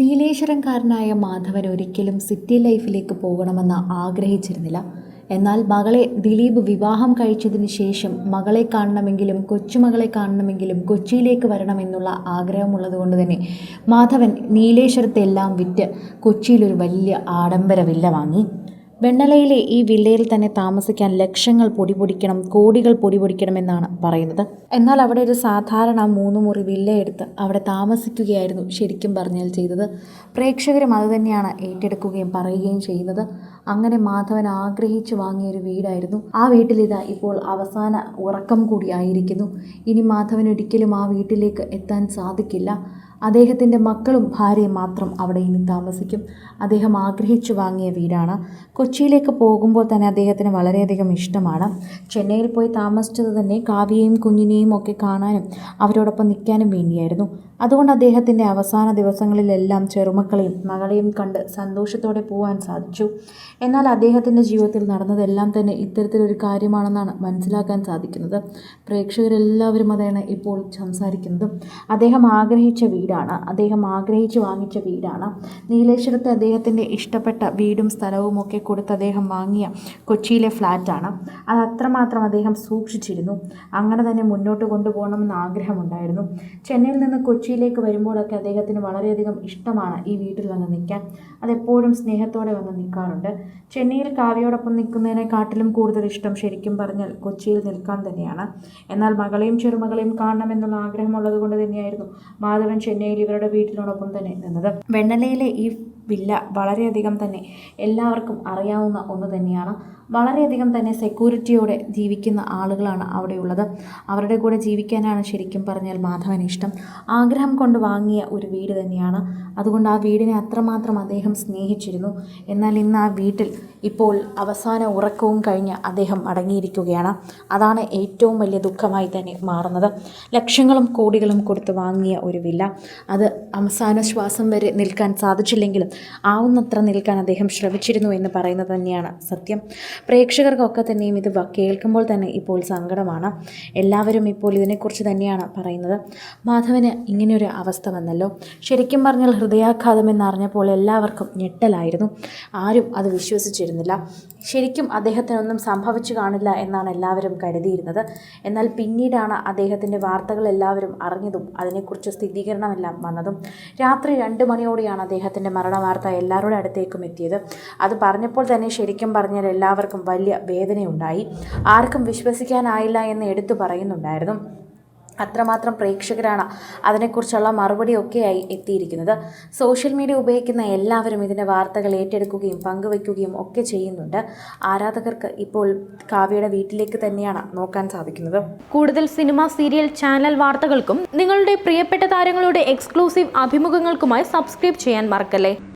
നീലേശ്വരംകാരനായ മാധവൻ ഒരിക്കലും സിറ്റി ലൈഫിലേക്ക് പോകണമെന്ന് ആഗ്രഹിച്ചിരുന്നില്ല. എന്നാൽ മകളെ ദിലീപ് വിവാഹം കഴിച്ചതിന് ശേഷം മകളെ കാണണമെങ്കിലും കൊച്ചുമകളെ കാണണമെങ്കിലും കൊച്ചിയിലേക്ക് വരണമെന്നുള്ള ആഗ്രഹമുള്ളതുകൊണ്ട് തന്നെ മാധവൻ നീലേശ്വരത്തെല്ലാം വിറ്റ് കൊച്ചിയിലൊരു വലിയ ആഡംബര വില്ല വാങ്ങി. വെണ്ണലയിലെ ഈ വില്ലയിൽ തന്നെ താമസിക്കാൻ ലക്ഷങ്ങൾ പൊടിപൊടിക്കണം കോടികൾ പൊടിപൊടിക്കണമെന്നാണ് പറയുന്നത്. എന്നാൽ അവിടെ ഒരു സാധാരണ മൂന്ന് മുറി വില്ല എടുത്ത് അവിടെ താമസിക്കുകയായിരുന്നു ശരിക്കും പറഞ്ഞാൽ ചെയ്തത്. പ്രേക്ഷകരും അതുതന്നെയാണ് ഏറ്റെടുക്കുകയും പറയുകയും ചെയ്യുന്നത്. അങ്ങനെ മാധവൻ ആഗ്രഹിച്ചു വാങ്ങിയ ഒരു വീടായിരുന്നു. ആ വീട്ടിലിതാ ഇപ്പോൾ അവസാന ഉറക്കം കൂടി ആയിരിക്കുന്നു. ഇനി മാധവൻ ഒരിക്കലും ആ വീട്ടിലേക്ക് എത്താൻ സാധിക്കില്ല. അദ്ദേഹത്തിന്റെ മക്കളും ഭാര്യയും മാത്രം അവിടെ ഇനി താമസിക്കും. അദ്ദേഹം ആഗ്രഹിച്ചു വാങ്ങിയ വീടാണ്. കൊച്ചിയിലേക്ക് പോകുമ്പോൾ തന്നെ അദ്ദേഹത്തിന് വളരെയധികം ഇഷ്ടമാണ്. ചെന്നൈയിൽ പോയി താമസിച്ചത് തന്നെ കാവ്യയും കുഞ്ഞിനെയും ഒക്കെ കാണാനും അവരോടൊപ്പം നിൽക്കാനും വേണ്ടിയായിരുന്നു. അതുകൊണ്ട് അദ്ദേഹത്തിന്റെ അവസാന ദിവസങ്ങളിലെല്ലാം ചെറുമക്കളെയും മകളെയും കണ്ട് സന്തോഷത്തോടെ പോകാൻ സാധിച്ചു. എന്നാൽ അദ്ദേഹത്തിന്റെ ജീവിതത്തിൽ നടന്നതെല്ലാം തന്നെ ഇത്തരത്തിലൊരു കാര്യമാണെന്നാണ് മനസ്സിലാക്കാൻ സാധിക്കുന്നത്. പ്രേക്ഷകരെല്ലാവരും അതാണ് ഇപ്പോൾ സംസാരിക്കുന്നത്. അദ്ദേഹം ആഗ്രഹിച്ച വീടാണ്. അദ്ദേഹം ആഗ്രഹിച്ച് വാങ്ങിച്ച വീടാണ്. നീലേശ്വരത്ത് അദ്ദേഹത്തിന്റെ ഇഷ്ടപ്പെട്ട വീടും സ്ഥലവും ഒക്കെ കൊടുത്ത് അദ്ദേഹം വാങ്ങിയ കൊച്ചിയിലെ ഫ്ലാറ്റാണ്. അത് അത്രമാത്രം അദ്ദേഹം സൂക്ഷിച്ചിരുന്നു. അങ്ങനെ തന്നെ മുന്നോട്ട് കൊണ്ടുപോകണമെന്ന് ആഗ്രഹമുണ്ടായിരുന്നു. ചെന്നൈയിൽ നിന്ന് കൊച്ചിയിലേക്ക് വരുമ്പോഴൊക്കെ അദ്ദേഹത്തിന് വളരെയധികം ഇഷ്ടമാണ് ഈ വീട്ടിൽ വന്ന് നിൽക്കാൻ. അതെപ്പോഴും സ്നേഹത്തോടെ വന്ന് നിൽക്കാറുണ്ട്. ചെന്നൈയിൽ കാവ്യയോടൊപ്പം നിൽക്കുന്നതിനെക്കാട്ടിലും കൂടുതൽ ഇഷ്ടം ശരിക്കും പറഞ്ഞാൽ കൊച്ചിയിൽ നിൽക്കാൻ തന്നെയാണ്. എന്നാൽ മകളെയും ചെറുമകളെയും കാണണമെന്നുള്ള ആഗ്രഹമുള്ളത് കൊണ്ട് തന്നെയായിരുന്നു മാധവൻ ചെന്നൈയിൽ ഇവരുടെ വീട്ടിനോടൊപ്പം തന്നെ നിന്നത്. വെണ്ണലയിലെ ഈ വില്ല വളരെയധികം തന്നെ എല്ലാവർക്കും അറിയാവുന്ന ഒന്ന് തന്നെയാണ്. വളരെയധികം തന്നെ സെക്യൂരിറ്റിയോടെ ജീവിക്കുന്ന ആളുകളാണ് അവിടെയുള്ളത്. അവരുടെ കൂടെ ജീവിക്കാനാണ് ശരിക്കും പറഞ്ഞാൽ മാധവൻ ഇഷ്ടം. ആഗ്രഹം കൊണ്ട് വാങ്ങിയ ഒരു വീട് തന്നെയാണ്. അതുകൊണ്ട് ആ വീടിനെ അത്രമാത്രം അദ്ദേഹം സ്നേഹിച്ചിരുന്നു. എന്നാൽ ഇന്ന് ആ വീട്ടിൽ ഇപ്പോൾ അവസാന ഉറക്കവും കഴിഞ്ഞ് അദ്ദേഹം അടങ്ങിയിരിക്കുകയാണ്. അതാണ് ഏറ്റവും വലിയ ദുഃഖമായി തന്നെ മാറുന്നത്. ലക്ഷങ്ങളും കോടികളും കൊടുത്ത് വാങ്ങിയ ഒരു വില അത് അവസാന ശ്വാസം വരെ നിൽക്കാൻ സാധിച്ചില്ലെങ്കിലും ആവുന്നത്ര നിൽക്കാൻ അദ്ദേഹം ശ്രമിച്ചിരുന്നു എന്ന് പറയുന്നത് തന്നെയാണ് സത്യം. പ്രേക്ഷകർക്കൊക്കെ തന്നെയും ഇത് കേൾക്കുമ്പോൾ തന്നെ ഇപ്പോൾ സങ്കടമാണ്. എല്ലാവരും ഇപ്പോൾ ഇതിനെക്കുറിച്ച് തന്നെയാണ് പറയുന്നത്. മാധവന് ഇങ്ങനെയൊരു അവസ്ഥ വന്നല്ലോ. ശരിക്കും പറഞ്ഞാൽ ഹൃദയാഘാതം എന്നറിഞ്ഞപ്പോൾ എല്ലാവർക്കും ഞെട്ടലായിരുന്നു. ആരും അത് വിശ്വസിച്ചിരുന്നില്ല. ശരിക്കും അദ്ദേഹത്തിനൊന്നും സംഭവിച്ചു കാണില്ല എന്നാണ് എല്ലാവരും കരുതിയിരുന്നത്. എന്നാൽ പിന്നീടാണ് അദ്ദേഹത്തിന്റെ വാർത്തകൾ എല്ലാവരും അറിഞ്ഞതും അതിനെക്കുറിച്ച് സ്ഥിരീകരണമെല്ലാം വന്നതും. രാത്രി രണ്ട് മണിയോടെയാണ് അദ്ദേഹത്തിന്റെ മരണ വാർത്ത എല്ലാവരുടെ അടുത്തേക്കും എത്തിയത്. അത് പറഞ്ഞപ്പോൾ തന്നെ ശരിക്കും പറഞ്ഞാൽ എല്ലാവർക്കും വലിയ വേദനയുണ്ടായി. ആർക്കും വിശ്വസിക്കാനായില്ല എന്ന് എടുത്തു പറയുന്നുണ്ടായിരുന്നു. അത്രമാത്രം പ്രേക്ഷകരാണ് അതിനെക്കുറിച്ചുള്ള മറുപടിയൊക്കെയായി എത്തിയിരിക്കുന്നത്. സോഷ്യൽ മീഡിയ ഉപയോഗിക്കുന്ന എല്ലാവരും ഇതിന്റെ വാർത്തകൾ ഏറ്റെടുക്കുകയും പങ്കുവയ്ക്കുകയും ഒക്കെ ചെയ്യുന്നുണ്ട്. ആരാധകർക്ക് ഇപ്പോൾ കാവ്യയുടെ വീട്ടിലേക്ക് തന്നെയാണ് നോക്കാൻ സാധിക്കുന്നത്. കൂടുതൽ സിനിമ സീരിയൽ ചാനൽ വാർത്തകൾക്കും നിങ്ങളുടെ പ്രിയപ്പെട്ട താരങ്ങളുടെ എക്സ്ക്ലൂസീവ് അഭിമുഖങ്ങൾക്കുമായി സബ്സ്ക്രൈബ് ചെയ്യാൻ മറക്കല്ലേ?